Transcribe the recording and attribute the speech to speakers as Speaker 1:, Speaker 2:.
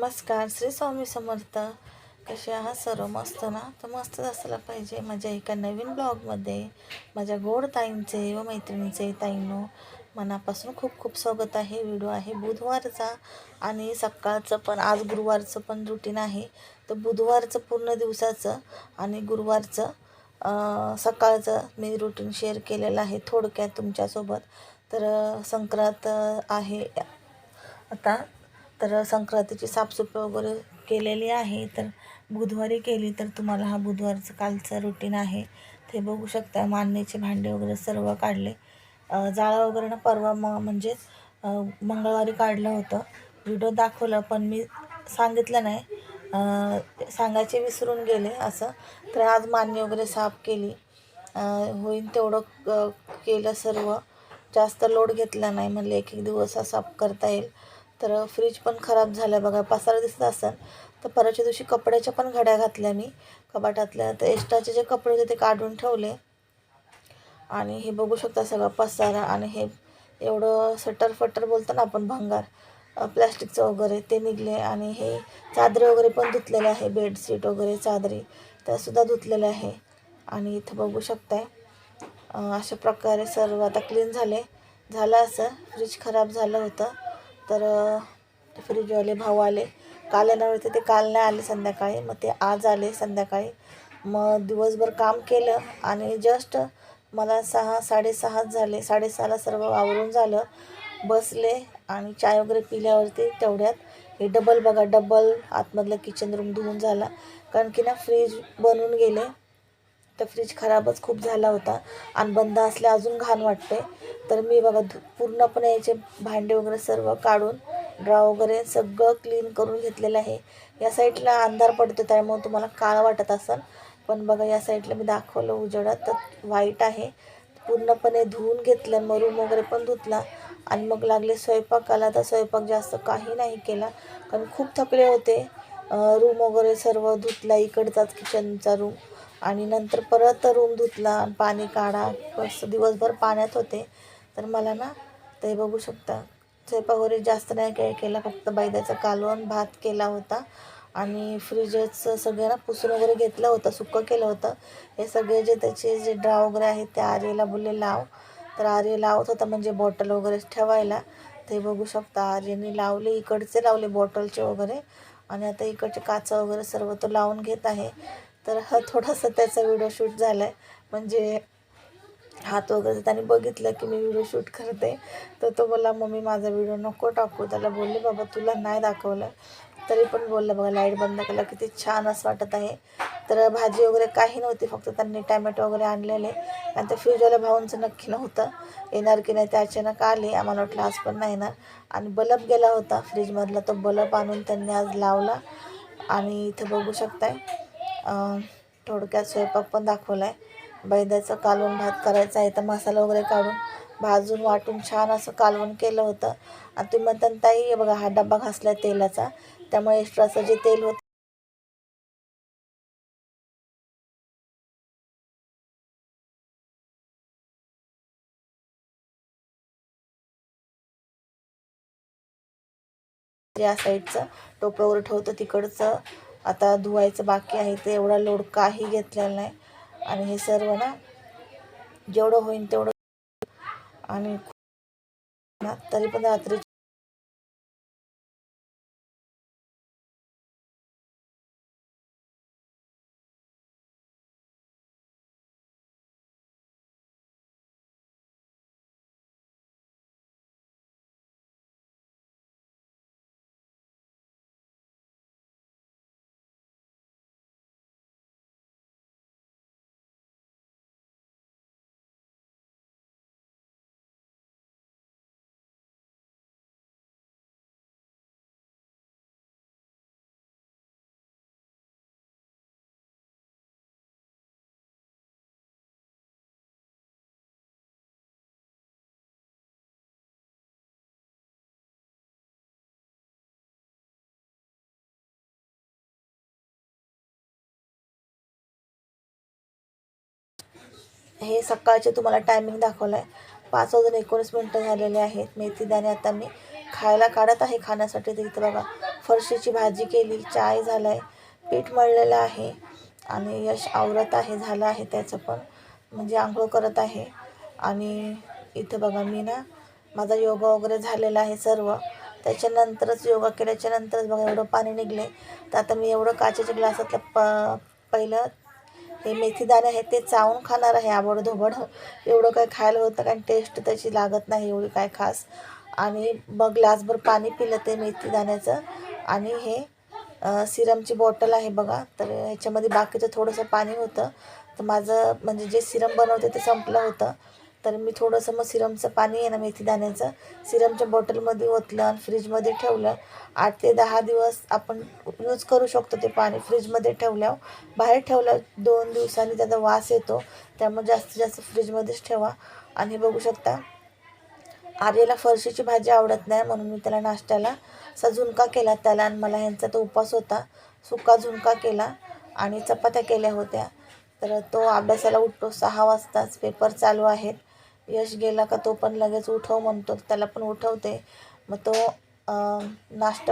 Speaker 1: नमस्कार श्री स्वामी समर्थ. कसे आहात सर्व? मस्त ना? तर मस्तच असायला पाहिजे. माझ्या एका नवीन ब्लॉगमध्ये माझ्या गोड ताईंचे व मैत्रिणीचे ताईंनो मनापासून खूप खूप स्वागत आहे. व्हिडिओ आहे बुधवारचा आणि सकाळचं पण आज गुरुवारचं पण रुटीन आहे. तर बुधवारचं पूर्ण दिवसाचं आणि गुरुवारचं सकाळचं मी रुटीन शेअर केलेलं आहे थोडक्यात तुमच्यासोबत. तर संक्रांत आहे. आता तर संक्रांतीची साफसफाई वगैरे केलेली आहे तर बुधवारी केली तर तुम्हाला हा बुधवारचं कालचं रुटीन आहे. ते बघू शकता मांडणीचे भांडे वगैरे सर्व काढले. जाळं वगैरे ना परवा म म्हणजेच मंगळवारी काढलं होतं. व्हिडिओ दाखवलं पण मी सांगितलं नाही. सांगायचे विसरून गेले असं. तर आज मांडणी वगैरे साफ केली. होईन तेवढं केलं सर्व. जास्त लोड घेतला नाही म्हणले एक एक दिवस साफ करता येईल. तर फ्रीज पण खराब झालं बघा. पसारा दिसत असेल तर परवाच्या दिवशी कपड्याच्या पण घड्या घातल्या मी. कपाटातल्या. तर एक्स्ट्राचे जे कपडे होते ते काढून ठेवले. आणि हे बघू शकता सगळा पसारा आणि हे एवढं सटर फटर बोलतो ना आपण भंगार प्लॅस्टिकचं वगैरे ते निघले. आणि हे चादरे वगैरे पण धुतलेले आहे बेडशीट वगैरे चादरी. त्यासुद्धा धुतलेले आहे. आणि इथं बघू शकताय अशा प्रकारे सर्व आता क्लीन झाले. झालं असं. फ्रीज खराब झालं होतं. तर फ्रीजवाले भाऊ आले. काल येणार होते ते काल नाही आले संध्याकाळी. मग ते आज आले संध्याकाळी. मग दिवसभर काम केलं आणि जस्ट मला सहा साडेसहाच झाले. साडेसहाला सर्व आवरून झालं. बसले आणि चाय वगैरे पिल्यावरती तेवढ्यात हे डबल बघा डबल आतमधलं किचन रूम धुवून झाला. कारण की ना फ्रीज बनवून गेले. तर फ्रीज खराबच खूप झाला होता. आणि बंद असल्या अजून घाण वाटते तर मी बघा धु- पूर्णपणे याचे भांडे वगैरे सर्व काढून ड्रा वगैरे सगळं क्लीन करून घेतलेलं आहे. या साईडला अंधार पडतो त्यामुळे तुम्हाला काळ वाटत असेल. पण बघा या साईडला मी दाखवलं उजेडात तर वाईट आहे. पूर्णपणे धुवून घेतलं मग रूम वगैरे पण धुतला. आणि मग लागले स्वयंपाकाला तर स्वयंपाक जास्त काही नाही केला. कारण खूप थकले होते. रूम वगैरे सर्व धुतला इकडचाच किचनचा रूम आणि नंतर परत रूम धुतला आणि पाणी काढा. दिवसभर पाण्यात होते. तर मला ना ते बघू शकता. स्वयंपाक वगैरे जास्त नाही काय केला फक्त बैद्याचा कालवण भात केला होता. आणि फ्रीजचं सगळं ना पुसून वगैरे घेतलं होतं सुक्कं केलं होतं. हे सगळे जे त्याचे जे ड्रा वगैरे आहेत ते आर्यला बोलले लाव. तर आर्य लावत होता म्हणजे बॉटल वगैरे ठेवायला. ते बघू शकता आर्यने लावले इकडचे लावले बॉटलचे वगैरे. आणि आता इकडचे काचा वगैरे सर्व तो लावून घेत आहे. तर हा थोडासा त्याचा व्हिडिओ शूट झाला आहे म्हणजे हात वगैरे त्याने बघितलं की मी व्हिडिओ शूट करते. तर तो बोलला मम्मी माझा व्हिडिओ नको टाकू. त्याला बोलले बाबा तुला नाही दाखवलं. तरी पण बोललं बघा लाइट बंद केलं किती छान असं वाटत आहे. तर भाजी वगैरे काही नव्हती फक्त त्यांनी टॅमॅटो वगैरे आणलेले. आणि ते फ्रीजवाल्या भाऊंचं नक्की नव्हतं. येणार की नाही ते अचानक आले. आम्हाला वाटलं आज पण नाही येणार. आणि बल्ब गेला होता फ्रीजमधला तो बल्ब आणून त्यांनी आज लावला. आणि इथं बघू शकताय थोडक्यात स्वयंपाक पण दाखवला आहे बैद्याचं कालवण भात करायचा आहे. तर मसाला वगैरे काढून भाजून वाटून छान असं कालवण केलं होतं. आणि तुम्ही म्हणता ताई बघा हा डब्बा घासला तेलाचा. त्यामुळे एक्स्ट्राचं जे तेल होतं या साईडचं टोपं वगैरे ठेवतं तिकडचं. आता धुवायचं बाकी आहे ते एवढा लोड काही घेतलेला नाही. आणि हे सर्व ना जेवढं होईल तेवढं आणि ना तरी पण रात्री हे सकाळचे तुम्हाला टायमिंग दाखवलं आहे पाच वाजून एकोणीस मिनटं झालेले आहेत. मेथी दाणे आता मी खायला काढत आहे खाण्यासाठी. तर इथं बघा फरशीची भाजी केली चाय झाला आहे पीठ मळलेलं आहे आणि यश आवरत आहे झालं आहे त्याचं पण. म्हणजे आंघोळ करत आहे. आणि इथं बघा मी ना माझा योगा वगैरे झालेला आहे सर्व. त्याच्यानंतरच योगा केल्याच्या नंतरच बघा एवढं पाणी निघले तर आता मी एवढं काचेच्या ग्लासातलं प पहिलं हे मेथीदाणे आहे ते चावून खाणार आहे आबडधोबड एवढं काय खायला होतं कारण टेस्ट त्याची लागत नाही एवढी काय खास. आणि मग ग्लासभर पाणी पिलं ते मेथीदाण्याचं. आणि हे सिरमची बॉटल आहे बघा. तर ह्याच्यामध्ये बाकीचं थोडंसं पाणी होतं. तर माझं म्हणजे जे सिरम बनवते ते संपलं होतं. तर मी थोडंसं मग सिरमचं पाणी आहे ना मेथीदाण्याचं सिरमच्या बॉटलमध्ये ओतलं आणि फ्रीजमध्ये ठेवलं. आठ ते दहा दिवस आपण यूज करू शकतो ते पाणी फ्रीजमध्ये ठेवल्यावर. बाहेर ठेवलं दोन दिवसांनी त्याचा वास येतो त्यामुळे जास्तीत जास्त फ्रीजमध्येच ठेवा. आणि बघू शकता आर्याला फरशीची भाजी आवडत नाही म्हणून मी त्याला नाश्त्याला असा झुणका केला. त्याला आणि मला ह्यांचा तो उपास होता सुका झुणका केला आणि चपात्या केल्या होत्या. तर तो अभ्यासाला उठतो सहा वाजताच पेपर चालू आहेत. यश गेला का तो पण लगेच उठव म्हणतो. त्याला पण उठवते. मग तो नाश्ता